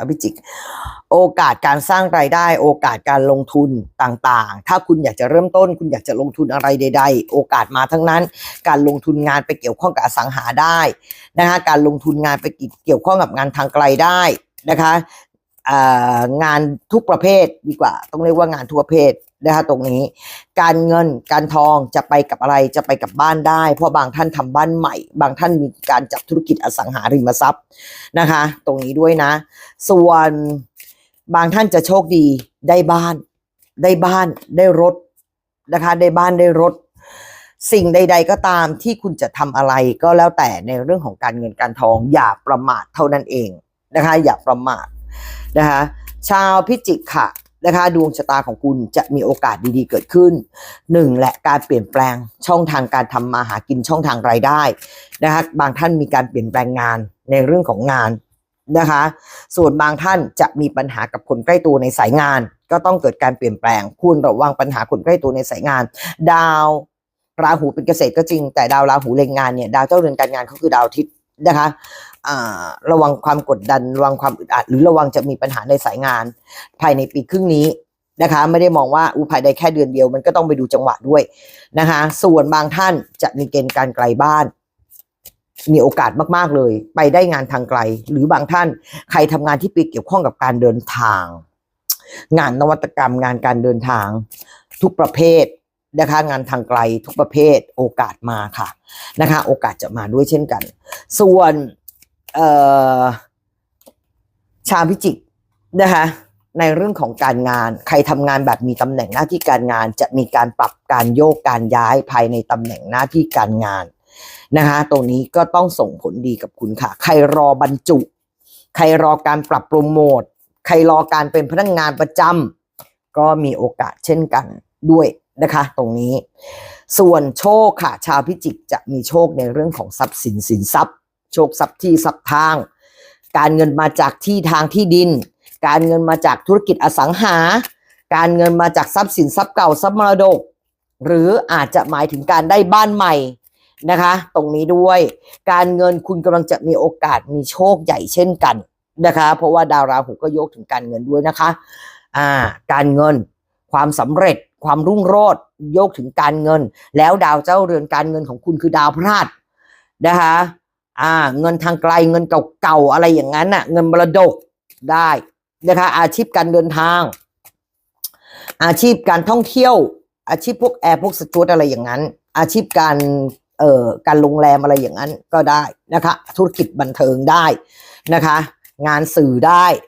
าวพิจิก โอกาสการสร้างรายได้ โอกาสการลงทุนต่างๆ ถ้าคุณอยากจะเริ่มต้น คุณอยากจะลงทุนอะไรใด ๆ โอกาสมาทั้งนั้น การลงทุนงานไปเกี่ยวข้องกับอสังหาได้นะคะการลงทุนงานไปเกี่ยวข้องกับงานทางไกลได้นะคะ งานทุกประเภทดีกว่า ต้องเรียกว่างานทุกประเภทนะคะตรงนี้ การเงินการทองจะไปกับอะไรจะไปกับบ้านได้ เพราะบางท่านทำบ้านใหม่ บางท่านมีการจับธุรกิจอสังหาริมทรัพย์นะคะ ตรงนี้ด้วยนะ ส่วนบางท่านจะโชคดีได้บ้าน ได้บ้านได้รถนะคะได้บ้านได้รถ สิ่งใด ๆ ก็ตามที่คุณจะทำอะไรก็แล้วแต่ในเรื่องของการเงินการทองอย่าประมาทเท่านั้นเองนะคะ อย่าประมาท นะคะชาวพิจิกค่ะนะคะดวงชะตาของคุณจะมีโอกาสดีๆเกิดขึ้นหนึ่งและการเปลี่ยนแปลงช่องทางการทำมาหากินช่องทางรายได้นะคะบางท่านมีการเปลี่ยนแปลงงานในเรื่องของงานนะคะ ส่วนบางท่านจะมีปัญหากับคนใกล้ตัวในสายงาน ก็ต้องเกิดการเปลี่ยนแปลงคุณระวังปัญหาคนใกล้ตัวในสายงาน ดาวราหูเป็นเกษตรก็จริง แต่ดาวราหูเล็งงานเนี่ยดาวเจ้าเรือนการงานเขาคือดาวอาทิตย์ นะคะระวังความกดดันระวังความอึดอัด หรือระวังจะมีปัญหาในสายงาน ภายในปีครึ่งนี้นะคะ ไม่ได้มองว่าอุภายในแค่เดือนเดียว มันก็ต้องไปดูจังหวะด้วยนะคะ ส่วนบางท่านจะมีเกณฑ์การไกลบ้าน มีโอกาสมากๆเลย ไปได้งานทางไกล หรือบางท่านใครทำงานที่ไปเกี่ยวข้องกับการเดินทาง งานนวัตกรรมงานการเดินทาง ทุกประเภท นะคะ งานทางไกลทุกประเภทโอกาสมาค่ะนะคะ โอกาสจะมาด้วยเช่นกัน ส่วนชาวพิจิกนะคะในเรื่องของการงาน ใครทำงานแบบมีตำแหน่งหน้าที่การงาน จะมีการปรับการโยกการย้ายภายในตำแหน่งหน้าที่การงานนะคะ ตรงนี้ก็ต้องส่งผลดีกับคุณค่ะ ใครรอบรรจุ ใครรอการปรับโปรโมท ใครรอการเป็นพนักงานประจำก็มีโอกาสเช่นกัน ด้วยนะคะตรงนี้ ส่วนโชคค่ะ ชาวพิจิกจะมีโชคในเรื่องของทรัพย์สินสินทรัพย์ โชคทรัพย์ที่ทรัพย์ทาง การเงินมาจากที่ทางที่ดิน การเงินมาจากธุรกิจอสังหา การเงินมาจากทรัพย์สินทรัพย์เก่าทรัพย์มรดก หรืออาจจะหมายถึงการได้บ้านใหม่นะคะ ตรงนี้ด้วย การเงินคุณกำลังจะมีโอกาสมีโชคใหญ่เช่นกันนะคะ เพราะว่าดาวราหูก็ยกถึงการเงินด้วยนะคะ อ่า การเงินความสำเร็จ ความรุ่งโรจน์โยกถึงการเงิน แล้วดาวเจ้าเรือนการเงินของคุณคือดาวพฤหัสนะคะอ่าเงินทางไกลเงินเก่าๆอะไรอย่างนั้นน่ะ เงินมรดกได้นะคะ อาชีพการเดินทาง อาชีพการท่องเที่ยว อาชีพพวกแอร์พวกสจวตอะไรอย่างนั้น อาชีพการเอ่อการโรงแรมอะไรอย่างนั้นก็ได้นะคะ ธุรกิจบันเทิงได้นะคะ งานสื่อได้